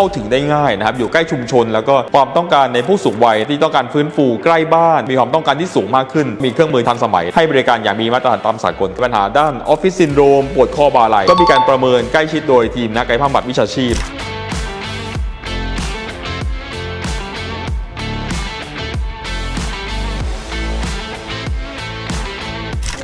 เข้าถึงได้ง่ายนะครับอยู่ใกล้ชุมชน แล้วก็ความต้องการในผู้สูงวัยที่ต้องการฟื้นฟูใกล้บ้าน มีความต้องการที่สูงมากขึ้น มีเครื่องมือทันสมัย ให้บริการอย่างมีมาตรฐานตามสากลปัญหาด้านออฟฟิศซินโดรมปวดข้อบ่าไหล่ก็มีการประเมินใกล้ชิดโดยทีมนักกายภาพบำบัดวิชาชีพ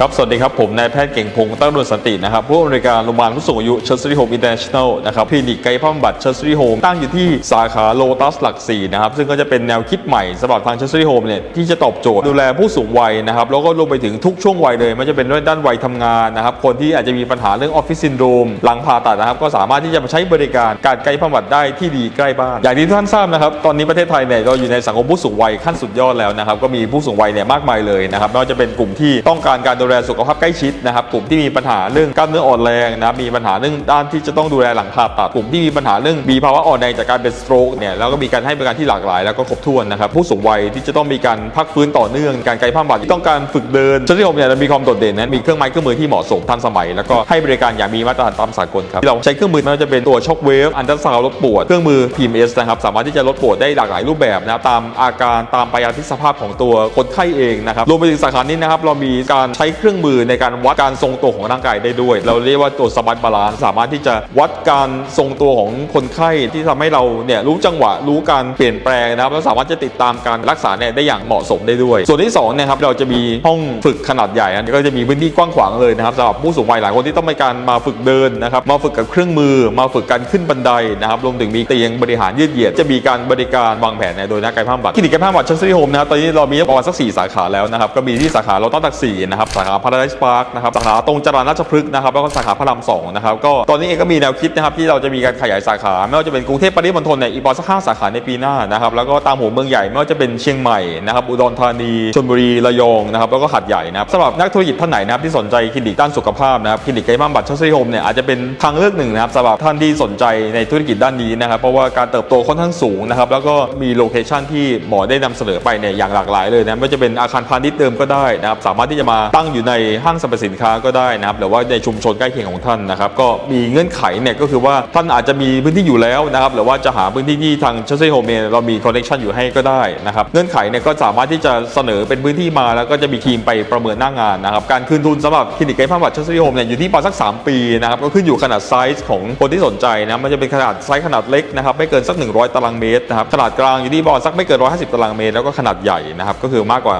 ครับ สวัสดีครับ ผมนายแพทย์เก่งพงศ์ตั้งดวงสันตินะครับผู้อำนวยการโรงพยาบาลผู้สูงอายุเชสซี่โฮมอินเตอร์เนชั่นแนลนะครับคลินิกกายภาพบำบัดเชสซี่โฮมตั้งอยู่ที่สาขาโลตัสหลักสี่นะครับซึ่งก็จะเป็นแนวคิดใหม่สำหรับทางเชสซี่โฮมเนี่ยที่จะตอบโจทย์ดูแลผู้สูงวัยนะครับแล้วก็รวมไปถึงทุกช่วงวัยเลยไม่ว่าจะเป็นเรื่องด้านวัยทำงานนะครับคนที่อาจจะมีปัญหาเรื่องออฟฟิศซินโดรมหลังผ่าตัดนะครับก็สามารถที่จะมาใช้บริการการกายภาพบำบัดได้ที่ดีใกล้บ้านอย่างที่ทุกท่านทราบนะครับตอนนี้ประเทศไทยเนี่ยเราอยู่ในสังคมผู้สูงวัยขั้นสุดยอดแล้วนะครับก็มีผู้สูงวัยเนี่ยมากมายเลยนะครับไม่ว่าจะเป็นกลุ่มที่ต้องการการดูแลสุขภาพใกล้ชิดนะครับ กลุ่มที่มีปัญหาเรื่องกล้ามเนื้ออ่อนแรงนะครับมีปัญหาเรื่องด้านที่จะต้องดูแลหลังผ่าตัดกลุ่มที่มีปัญหาเรื่องมีภาวะอ่อนแรงจากการเป็นสโตรกเนี่ยแล้วก็มีการให้บริการที่หลากหลาย แล้วก็ครบถ้วนนะครับผู้สูงวัยที่จะต้องมีการพักฟื้นต่อเนื่อง การกายภาพบำบัดที่ต้องการฝึกเดินชั้นิดผมเนี่ยมีความโดดเด่นนะมีเครื่องไม้เครื่องมือที่เหมาะสมทันสมัย แล้วก็ให้บริการอย่างมีมาตรฐานตามสากลครับที่เราใช้เครื่องมือไม่ว่าจะเป็นตัวช็อคเวฟอันตราซาวลดปวดเครื่องมือ PMS นะครับสามารถที่จะลดปวดได้หลากหลายรูปแบบนะครับตามอาการตามปยาธิสภาพของตัวคนไข้เองนะครับรวมไปถึงสาขานี้นะครับเรามีการใช้เครื่องมือในการวัดการทรงตัวของร่างกายได้ด้วย เราเรียกว่าตัวสมาร์ทบาลานซ์สามารถที่จะวัดการทรงตัวของคนไข้ที่ทำให้เราเนี่ยรู้จังหวะรู้การเปลี่ยนแปลงนะครับแล้วสามารถจะติดตามการรักษาเนี่ยได้อย่างเหมาะสมได้ด้วย ส่วนที่สองเนะครับเราจะมีห้องฝึกขนาดใหญ่นะก็จะมีพื้นที่กว้างขวางเลยนะครับสำหรับผู้สูงวัยหลายคนที่ต้องมีการมาฝึกเดินนะครับมาฝึกกับเครื่องมือ มาฝึกการขึ้นบันไดนะครับรวมถึงมีเตียงบริหารยืดเหยียดจะมีการบริการวางแผนเนี่ยโดยนักกายภาพบำบัดคลินิกกายภาพบำบัดชัสซี่โฮมนะครับตอนนี้เรามีประมาณสักสี่สาขาแล้วนะครับก็มีที่สาขาโลตัสตักสี่นะครับสาขาพาราไดส์พาร์คนะครับสาขาตรงจรัญราชพฤกษ์นะครับแล้วก็สาขาพระรามสองนะครับก็ตอนนี้เองก็มีแนวคิดนะครับที่เราจะมีการขยายสาขา ไม่ว่าจะเป็นกรุงเทพปริมณฑลเนี่ยอีกประมาณสักห้าสาขาในปีหน้านะครับแล้วก็ตามหัวเมืองใหญ่ไม่ว่าจะเป็นเชียงใหม่นะครับอุดรธานีชลบุรีระยองนะครับแล้วก็หัดใหญ่นะครับสำหรับนักธุรกิจท่านไหนนะครับที่สนใจคลินิกด้านสุขภาพนะครับคลินิกไกายภาพบำบัดชัสซี่โฮมเนี่ยอาจจะเป็นทางเลือกหนึ่งนะครับสำหรับท่านที่สนใจในธุรกิจด้านนี้นะครับเพราะว่าการเติบโตค่อนข้างสูงนะครับแล้วก็มีโลเคชันที่หมอได้นำเสนอไปเนี่ยอย่างหลากหลายเลยนะไม่ว่าจะเป็นอาคารพาณิชย์เดิมก็ได้นะครับสามารถที่จะมาตั้งอยู่ในห้างสรรพสินค้าก็ได้นะครับหรือว่าในชุมชนใกล้เคียงของท่านนะครับก็มีเงื่อนไขเนี่ยก็คือว่าท่านอาจจะมีพื้นที่อยู่แล้วนะครับหรือว่าจะหาพื้นที่ที่ทางเชัสซี่โฮมเนี่ยเรามีคอนเนคชันอยู่ให้ก็ได้นะครับเงื่อนไขเนี่ยก็สามารถที่จะเสนอเป็นพื้นที่มาแล้วก็จะมีทีมไปประเมินหน้างานนะครับการคืนทุนสำหรับคลินิกกายภาพบำบัดชัสซี่โฮมเนี่ยอยู่ที่ประมาณสัก 3 ปีนะครับก็ขึ้นอยู่ขนาดไซส์ของคนที่สนใจนะมันจะเป็นขนาดไซส์ขนาดเล็กนะครับไม่เกินสัก 100 ตารางเมตรนะครับขนาดกลางอยู่ที่ประมาณสักไม่เกิน 150 ตารางเมตร แล้วก็ขนาดใหญ่นะครับก็คือมากกว่า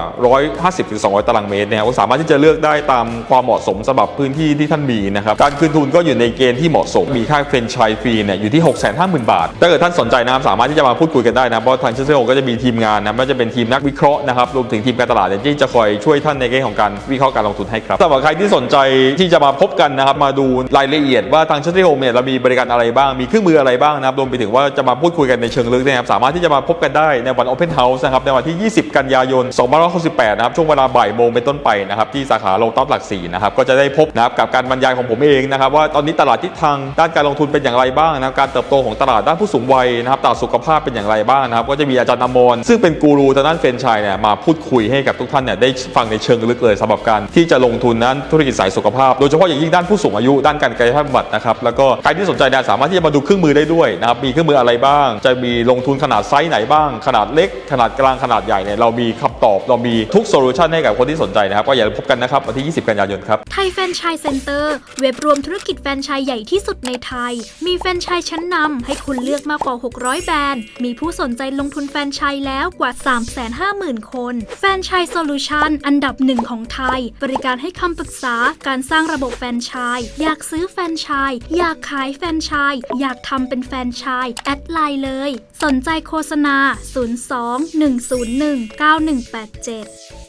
150-200 ตารางเมตรเนี่ยก็สามารถที่จะเลือกือกได้ตามความเหมาะสมสำหรับพื้นที่ที่ท่านมีนะครับการคืนทุนก็อยู่ในเกณฑ์ที่เหมาะสมมีค่าเฟรนไชส์ฟรีเนี่ยอยู่ที่ 650,000 บาท ถ้าเกิดท่านสนใจนะครับสามารถที่จะมาพูดคุยกันได้นะเพราะทางเชสเซลก็จะมีทีมงานนะไม่ว่าจะเป็นทีมนักวิเคราะห์นะครับรวมถึงทีมการตลาดที่จะคอยช่วยท่านในเรื่องของการวิเคราะห์การลงทุนให้ครับสำหรับใครที่สนใจที่จะมาพบกันนะครับมาดูรายละเอียดว่าทางเชสเซลเนี่ยเรามีบริการอะไรบ้างมีเครื่องมืออะไรบ้างนะครับรวมไปถึงว่าจะมาพูดคุยกันในเชิงลึกนยนะครับสามารถที่จะมาพบกันได้ในวัน Open House นะครับในวันที่ 20 กันยายน 2568 นะครับช่วงเวลาบ่ายโมงเป็นต้นไปนะครับที่สาขาโลตัสหลักสี่นะครับก็จะได้พบนะครับกับการบรรยายของผมเองนะครับว่าตอนนี้ตลาดทิศทางด้านการลงทุนเป็นอย่างไรบ้างนะการเติบโตของตลาดด้านผู้สูงวัยนะครับตลาดสุขภาพเป็นอย่างไรบ้างนะครับก็จะมีอาจารย์อมรซึ่งเป็นกูรูทางด้านเฟรนไชส์เนี่ยมาพูดคุยให้กับทุกท่านเนี่ยได้ฟังในเชิงลึกเลยสำหรับการที่จะลงทุนนั้นธุรกิจสายสุขภาพ โดยเฉพาะอย่างยิ่งด้านผู้สูงอายุด้านการกายภาพบำบัดนะครับแล้วก็ใครที่สนใจเนี่ยสามารถที่จะมาดูเครื่องมือได้ด้วยนะครับมีเครื่องมืออะไรบ้าง จะมีลงทุนขนาดไซส์ไหนบ้าง ขนาดเล็กขนาดกลางขนาดใหญ่เนี่ยเรามีคำตอบเรามีทุกโซลูชันให้กับคนที่สนใจนะครับ ก็อย่าลืมพบกันนะครับวันที่ 20 กันยายนครับไทยแฟนชส์เซ็นเตอร์เว็บรวมธุรกิจแฟนชส์ใหญ่ที่สุดในไทย มีแฟนชส์ชั้นนำให้คุณเลือกมากกว่า 600 แบรนด์ มีผู้สนใจลงทุนแฟนชส์แล้วกว่า 350,000 คน แฟนชส์โซลูชันอันดับหนึ่งของไทย บริการให้คำปรึกษาการสร้างระบบแฟนชส์อยากซื้อแฟนชส์อยากขายแฟนชส์อยากทำเป็นแฟนชส์แอดไลน์เลย สนใจโฆษณา 02 101 187